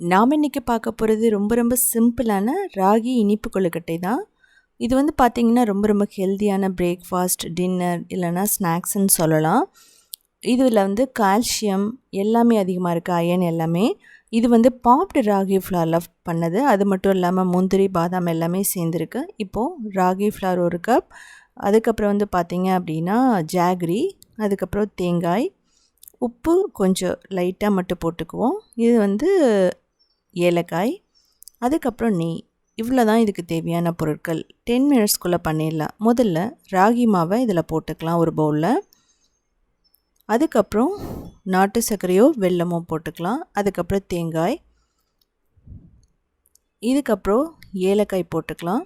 நாம் இன்றைக்கி பார்க்க போகிறது ரொம்ப ரொம்ப சிம்பிளான ராகி இனிப்பு கொழுக்கட்டை தான். இது வந்து பார்த்திங்கன்னா ரொம்ப ரொம்ப ஹெல்த்தியான பிரேக்ஃபாஸ்ட் டின்னர் இல்லைனா ஸ்நாக்ஸ்ன்னு சொல்லலாம். இதில் வந்து கால்சியம் எல்லாமே அதிகமாக இருக்குது அயன் எல்லாமே. இது வந்து பாப்டு ராகி ஃப்ளாரில் பண்ணது. அது மட்டும் இல்லாமல் முந்திரி பாதாம் எல்லாமே சேர்ந்துருக்கு. இப்போது ராகி ஃப்ளார் ஒரு கப் அதுக்கப்புறம் வந்து பார்த்திங்க அப்படின்னா ஜாகரி அதுக்கப்புறம் தேங்காய். உப்பு கொஞ்சம் லைட்டாக மட்டும் போட்டுக்குவோம். இது வந்து ஏலக்காய் அதுக்கப்புறம் நெய். இவ்வளோ தான் இதுக்கு தேவையான பொருட்கள். டென் மினிட்ஸ்க்குள்ளே பண்ணிடலாம். முதல்ல ராகி மாவை இதில் போட்டுக்கலாம் ஒரு பவுலில் அதுக்கப்புறம் நாட்டு சர்க்கரையோ வெல்லமோ போட்டுக்கலாம். அதுக்கப்புறம் தேங்காய். இதுக்கப்புறம் ஏலக்காய் போட்டுக்கலாம்.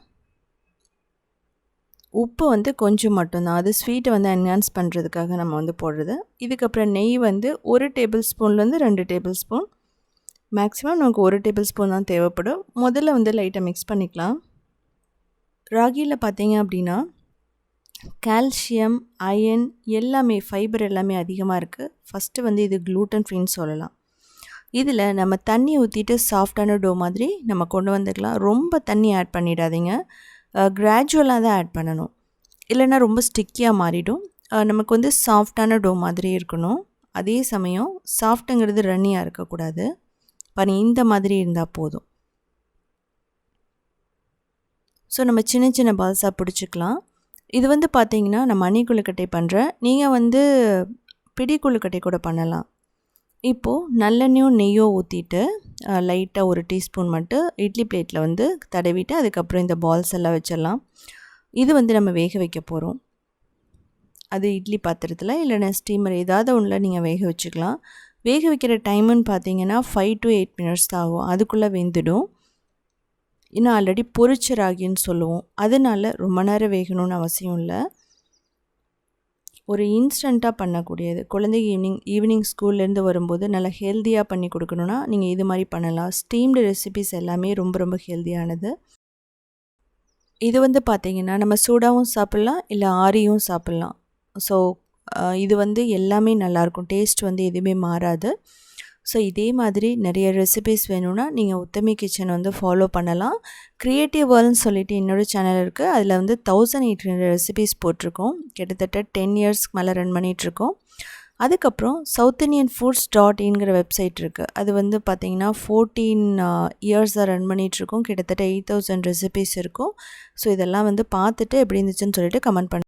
உப்பு வந்து கொஞ்சம் மட்டும்தான். அது ஸ்வீட்டை வந்து என்ஹான்ஸ் பண்ணுறதுக்காக நம்ம வந்து போடுறது. இதுக்கப்புறம் நெய் வந்து ஒரு டேபிள் ஸ்பூன்லேருந்து ரெண்டு டேபிள் ஸ்பூன் மேக்ஸிமம் நமக்கு ஒரு டேபிள் ஸ்பூன் தான் தேவைப்படும். முதல்ல வந்து லைட்டாக மிக்ஸ் பண்ணிக்கலாம். ராகியில் பார்த்தீங்க அப்படின்னா கால்சியம் அயன் எல்லாமே ஃபைபர் எல்லாமே அதிகமாக இருக்குது ஃபஸ்ட்டு வந்து இது க்ளூட்டன் ஃப்ரீன்னு சொல்லலாம். இதில் நம்ம தண்ணி ஊற்றிட்டு சாஃப்டான டோ மாதிரி நம்ம கொண்டு வந்துக்கலாம். ரொம்ப தண்ணி ஆட் பண்ணிடாதீங்க. கிராஜுவலாக தான் ஆட் பண்ணணும். இல்லைன்னா ரொம்ப ஸ்டிக்கியாக மாறிடும். நமக்கு வந்து சாஃப்டான டோ மாதிரி இருக்கணும். அதே சமயம் சாஃப்ட்டுங்கிறது ரன்னியாக இருக்கக்கூடாது. பாரு இந்த மாதிரி இருந்தால் போதும். ஸோ நம்ம சின்ன சின்ன பால்ஸாக பிடிச்சிக்கலாம். இது வந்து பார்த்திங்கன்னா நான் மணி குழுக்கட்டை பண்ணுறேன் நீங்கள் வந்து பிடி குழுக்கட்டை கூட பண்ணலாம். இப்போது நல்லெண்ணையும் நெய்யோ ஊற்றிட்டு லைட்டாக ஒரு டீஸ்பூன் மட்டும் இட்லி பிளேட்டில் வந்து தடவிட்டு அதுக்கப்புறம் இந்த பால்ஸ் எல்லாம் வச்சிடலாம். இது வந்து நம்ம வேக வைக்க போகிறோம் அது இட்லி பாத்திரத்தில் இல்லைன்னா ஸ்டீமர் ஏதாவது ஒன்றில் நீங்கள் வேக வச்சுக்கலாம். வேக வைக்கிற டைமுன்னு பார்த்தீங்கன்னா ஃபைவ் டு எயிட் மினிட்ஸ் தான் ஆகும். அதுக்குள்ளே வெந்துடும். இன்னும் ஆல்ரெடி பொரிச்ச ராகின்னு சொல்லுவோம். அதனால் ரொம்ப நேரம் வேகணும்னு அவசியம் இல்லை. ஒரு இன்ஸ்டண்ட்டாக பண்ணக்கூடியது. குழந்தை ஈவினிங் ஈவினிங் ஸ்கூல்லேருந்து வரும்போது நல்லா ஹெல்த்தியாக பண்ணி கொடுக்கணுன்னா நீங்கள் இது மாதிரி பண்ணலாம். ஸ்டீம்டு ரெசிபிஸ் எல்லாமே ரொம்ப ரொம்ப ஹெல்த்தியானது இது வந்து பார்த்திங்கன்னா நம்ம சூடாகவும் சாப்பிட்லாம் இல்லை ஆரியும் சாப்பிட்லாம். ஸோ இது வந்து எல்லாமே நல்லாயிருக்கும். டேஸ்ட் வந்து எதுவுமே மாறாது. ஸோ இதே மாதிரி நிறைய ரெசிபிஸ் வேணும்னா நீங்கள் உத்தமி கிச்சன் வந்து ஃபாலோ பண்ணலாம். க்ரியேட்டிவ் வேர்ல்னு சொல்லிட்டு இன்னொரு சேனல் இருக்குது அதில் வந்து தௌசண்ட் எயிட் ஹண்ட்ரட் ரெசிபிஸ் போட்டிருக்கோம். கிட்டத்தட்ட டென் இயர்ஸ்க்கு மேலே ரன் பண்ணிகிட்ருக்கோம் அதுக்கப்புறம் சவுத் இண்டியன் ஃபுட்ஸ் டாட் இன்கிற வெப்சைட் இருக்குது அது வந்து பார்த்திங்கன்னா ஃபோர்டீன் இயர்ஸாக ரன் பண்ணிகிட்ருக்கோம் கிட்டத்தட்ட எயிட் தௌசண்ட் ரெசிபிஸ் இருக்கும். ஸோ இதெல்லாம் வந்து பார்த்துட்டு எப்படி இருந்துச்சுன்னு சொல்லிட்டு கமெண்ட் பண்ண